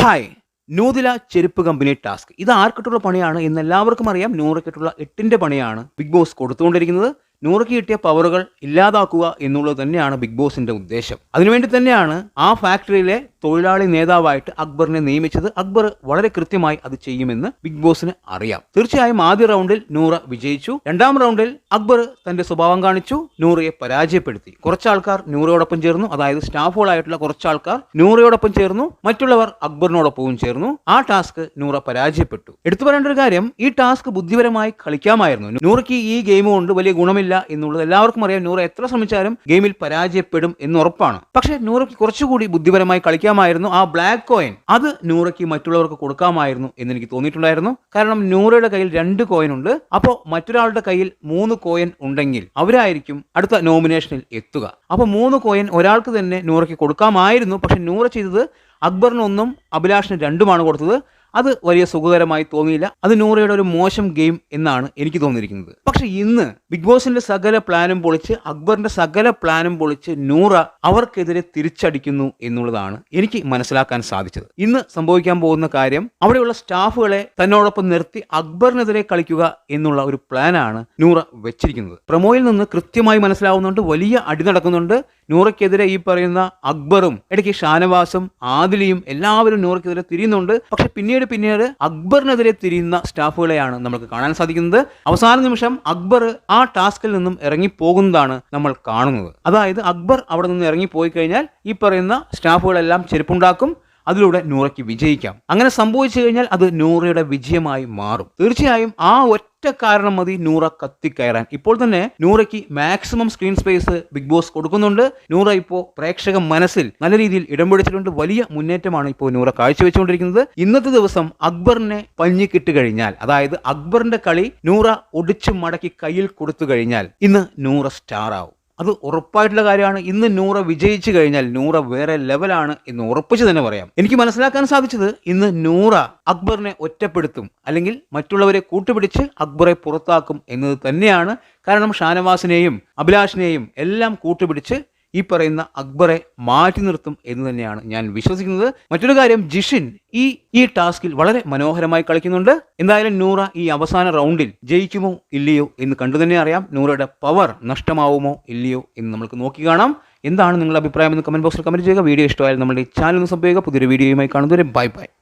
Hi. നൂതില ചെരുപ്പ് company task. ഇത് ആർക്കിട്ടുള്ള പണിയാണ് എന്ന് എല്ലാവർക്കും അറിയാം. നൂറക്കിട്ടുള്ള എട്ടിന്റെ പണിയാണ് ബിഗ് ബോസ് കൊടുത്തുകൊണ്ടിരിക്കുന്നത്. നൂറയ്ക്ക് കിട്ടിയ പവറുകൾ ഇല്ലാതാക്കുക എന്നുള്ളത് തന്നെയാണ് ബിഗ് ബോസിന്റെ ഉദ്ദേശം. അതിനുവേണ്ടി തന്നെയാണ് ആ ഫാക്ടറിയിലെ തൊഴിലാളി നേതാവായിട്ട് അക്ബറിനെ നിയമിച്ചത് അക്ബർ വളരെ കൃത്യമായി അത് ചെയ്യുമെന്ന് ബിഗ് ബോസിന് അറിയാം. തീർച്ചയായും ആദ്യ റൗണ്ടിൽ നൂറ വിജയിച്ചു. രണ്ടാം റൗണ്ടിൽ അക്ബർ തന്റെ സ്വഭാവം കാണിച്ചു. നൂറയെ പരാജയപ്പെടുത്തി. കുറച്ച് ആൾക്കാർ നൂറയോടൊപ്പം ചേർന്നു. അതായത് സ്റ്റാഫുകളായിട്ടുള്ള കുറച്ച് ആൾക്കാർ നൂറയോടൊപ്പം ചേർന്നു. മറ്റുള്ളവർ അക്ബറിനോടൊപ്പവും ചേർന്നു. ആ ടാസ്ക് നൂറ പരാജയപ്പെട്ടു. എടുത്തു പറയേണ്ട ഒരു കാര്യം ഈ ടാസ്ക് ബുദ്ധിപരമായി കളിക്കാമായിരുന്നു. നൂറയ്ക്ക് ഈ ഗെയിം കൊണ്ട് വലിയ ഗുണമില്ല എന്നുള്ളത് എല്ലാവർക്കും അറിയാം. നൂറ എത്ര ശ്രമിച്ചാലും ഗെയിമിൽ പരാജയപ്പെടും എന്നുറപ്പാണ് പക്ഷേ നൂറയ്ക്ക് കുറച്ചുകൂടി ബുദ്ധിപരമായി കളിക്കാമായിരുന്നു ആ ബ്ലാക്ക് കോയിൻ അത് നൂറയ്ക്ക് മറ്റുള്ളവർക്ക് കൊടുക്കാമായിരുന്നു എന്ന് എനിക്ക് തോന്നിയിട്ടുണ്ടായിരുന്നു. കാരണം നൂറയുടെ കയ്യിൽ രണ്ട് കോയിൻ ഉണ്ട്. അപ്പോൾ മറ്റൊരാളുടെ കയ്യിൽ മൂന്ന് കോയിൻ ഉണ്ടെങ്കിൽ അവരായിരിക്കും അടുത്ത നോമിനേഷനിൽ എത്തുക. അപ്പോൾ മൂന്ന് കോയിൻ ഒരാൾക്ക് തന്നെ നൂറയ്ക്ക് കൊടുക്കാമായിരുന്നു. പക്ഷെ നൂറ ചെയ്തത് അക്ബറിന് ഒന്നും അഭിലാഷിന് രണ്ടുമാണ് കൊടുത്തത്. അത് വലിയ സുഖകരമായി തോന്നിയില്ല. അത് നൂറയുടെ ഒരു മോശം ഗെയിം എന്നാണ് എനിക്ക് തോന്നിയിരിക്കുന്നത്. പക്ഷെ ഇന്ന് ബിഗ് ബോസിന്റെ സകല പ്ലാനും പൊളിച്ച് അക്ബറിന്റെ സകല പ്ലാനും പൊളിച്ച് നൂറ അവർക്കെതിരെ തിരിച്ചടിക്കുന്നു എന്നുള്ളതാണ് എനിക്ക് മനസ്സിലാക്കാൻ സാധിച്ചത്. ഇന്ന് സംഭവിക്കാൻ പോകുന്ന കാര്യം അവിടെയുള്ള സ്റ്റാഫുകളെ തന്നോടൊപ്പം നിർത്തി അക്ബറിനെതിരെ കളിക്കുക എന്നുള്ള ഒരു പ്ലാനാണ് നൂറ വെച്ചിരിക്കുന്നത്. പ്രമോയിൽ നിന്ന് കൃത്യമായി മനസ്സിലാവുന്നുണ്ട് വലിയ അടി നടക്കുന്നുണ്ട്. നൂറയ്ക്കെതിരെ ഈ പറയുന്ന അക്ബറും ഇടയ്ക്ക് ഷാനവാസും ആദിലിയും എല്ലാവരും നൂറയ്ക്കെതിരെ തിരിയുന്നുണ്ട്. പക്ഷെ പിന്നീട് പിന്നീട് പിന്നീട് അക്ബറിനെതിരെ തിരിയുന്ന സ്റ്റാഫുകളെയാണ് നമുക്ക് കാണാൻ സാധിക്കുന്നത്. അവസാന നിമിഷം അക്ബർ ആ ടാസ്കിൽ നിന്നും ഇറങ്ങിപ്പോകുന്നതാണ് നമ്മൾ കാണുന്നത്. അതായത് അക്ബർ അവിടെ നിന്ന് ഇറങ്ങി പോയി കഴിഞ്ഞാൽ ഈ പറയുന്ന സ്റ്റാഫുകളെല്ലാം ചെരുപ്പുണ്ടാക്കും. അതിലൂടെ നൂറയ്ക്ക് വിജയിക്കാം. അങ്ങനെ സംഭവിച്ചു കഴിഞ്ഞാൽ അത് നൂറയുടെ വിജയമായി മാറും. തീർച്ചയായും ആ ഒറ്റ കാരണം മതി നൂറ കത്തിക്കയറാൻ. ഇപ്പോൾ തന്നെ നൂറയ്ക്ക് maximum screen space Big Boss കൊടുക്കുന്നുണ്ട്. നൂറ ഇപ്പോൾ പ്രേക്ഷക മനസ്സിൽ നല്ല രീതിയിൽ ഇടം പിടിച്ചിട്ടുണ്ട്. വലിയ മുന്നേറ്റമാണ് ഇപ്പോൾ നൂറ കാഴ്ചവെച്ചുകൊണ്ടിരിക്കുന്നത്. ഇന്നത്തെ ദിവസം അക്ബറിനെ പഞ്ഞിക്കിട്ട് കഴിഞ്ഞാൽ അതായത് അക്ബറിന്റെ കളി നൂറ ഒടിച്ചു മടക്കി കയ്യിൽ കൊടുത്തു കഴിഞ്ഞാൽ ഇന്ന് നൂറ സ്റ്റാർ ആവും. അത് ഉറപ്പായിട്ടുള്ള കാര്യമാണ്. ഇന്ന് നൂറ വിജയിച്ചു കഴിഞ്ഞാൽ നൂറ വേറെ ലെവലാണ് എന്ന് ഉറപ്പിച്ച് തന്നെ പറയാം. എനിക്ക് മനസ്സിലാക്കാൻ സാധിച്ചത് ഇന്ന് നൂറ അക്ബറിനെ ഒറ്റപ്പെടുത്തും അല്ലെങ്കിൽ മറ്റുള്ളവരെ കൂട്ടുപിടിച്ച് അക്ബറെ പുറത്താക്കും എന്നത് തന്നെയാണ്. കാരണം ഷാനവാസിനെയും അഭിലാഷിനെയും എല്ലാം കൂട്ടുപിടിച്ച് ഈ പറയുന്ന അക്ബറെ മാറ്റി നിർത്തും എന്ന് തന്നെയാണ് ഞാൻ വിശ്വസിക്കുന്നത്. മറ്റൊരു കാര്യം ജിഷിൻ ഈ ഈ ടാസ്കിൽ വളരെ മനോഹരമായി കളിക്കുന്നുണ്ട്. എന്തായാലും നൂറ ഈ അവസാന റൗണ്ടിൽ ജയിക്കുമോ ഇല്ലയോ എന്ന് കണ്ടു തന്നെ അറിയാം. നൂറയുടെ പവർ നഷ്ടമാവുമോ ഇല്ലയോ എന്ന് നമുക്ക് നോക്കി കാണാം. എന്താണ് നിങ്ങളുടെ അഭിപ്രായം എന്ന് കമന്റ് ബോക്സിൽ കമന്റ് ചെയ്യുക. വീഡിയോ ഇഷ്ടമായാലും നമ്മുടെ ചാനൽ ഒന്ന് സംഭവിക്കുക പുതിയൊരു വീഡിയോയുമായി കാണുന്നവരെ ബൈ ബൈ.